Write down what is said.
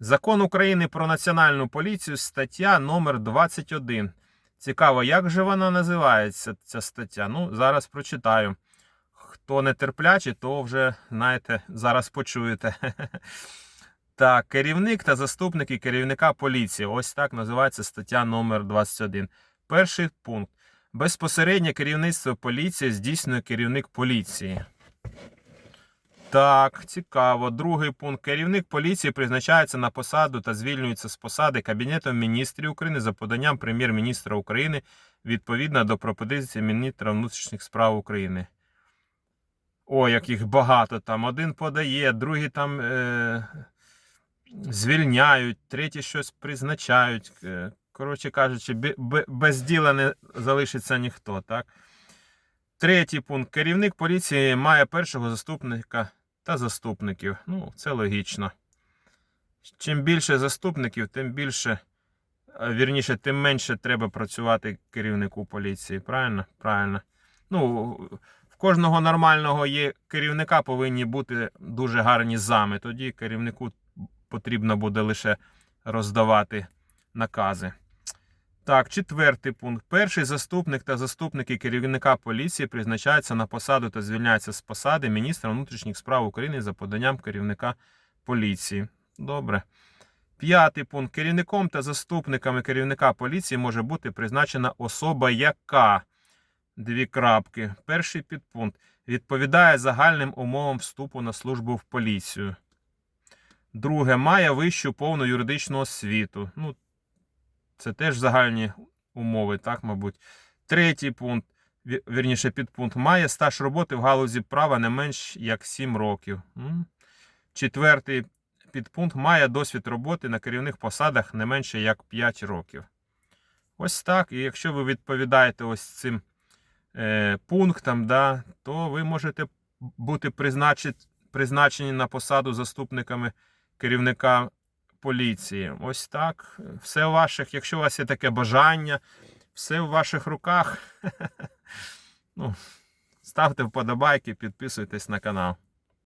Закон України про національну поліцію, стаття номер 21. Цікаво, як же вона називається, ця стаття? Ну, зараз прочитаю. Хто не терплячий, то вже, знаєте, зараз почуєте. Так, керівник та заступники керівника поліції. Ось так називається стаття номер 21. Перший пункт. Безпосереднє керівництво поліції здійснює керівник поліції. Так, цікаво. Другий пункт. Керівник поліції призначається на посаду та звільнюється з посади Кабінетом міністрів України за поданням прем'єр-міністра України відповідно до пропозиції міністра внутрішніх справ України. О, як їх багато там. Один подає, другий там е- звільняють, третій щось призначають. Е, Коротше кажучи, бе- бе- без діла не залишиться ніхто, так? Третій пункт. Керівник поліції має першого заступника та заступників. Ну, це логічно. Чим більше заступників, тим більше, вірніше, тим менше треба працювати керівнику поліції. Правильно? Правильно. Ну, в кожного нормального є керівника повинні бути дуже гарні зами. Тоді керівнику потрібно буде лише роздавати накази. Так, четвертий пункт. Перший заступник та заступники керівника поліції призначаються на посаду та звільняються з посади міністра внутрішніх справ України за поданням керівника поліції. Добре. П'ятий пункт. Керівником та заступниками керівника поліції може бути призначена особа, яка дві крапки. Перший підпункт відповідає загальним умовам вступу на службу в поліцію. Друге, має вищу повну юридичну освіту. Ну, це теж загальні умови, так, мабуть. Третій пункт, вірніше підпункт, має стаж роботи в галузі права не менш як 7 років. Четвертий підпункт має досвід роботи на керівних посадах не менше як 5 років. Ось так. І якщо ви відповідаєте ось цим е, пунктам, да, то ви можете бути призначені на посаду заступниками керівника поліції. Ось так. Все в ваших, якщо у вас є таке бажання, все в ваших руках. ну, ставте вподобайки, підписуйтесь на канал.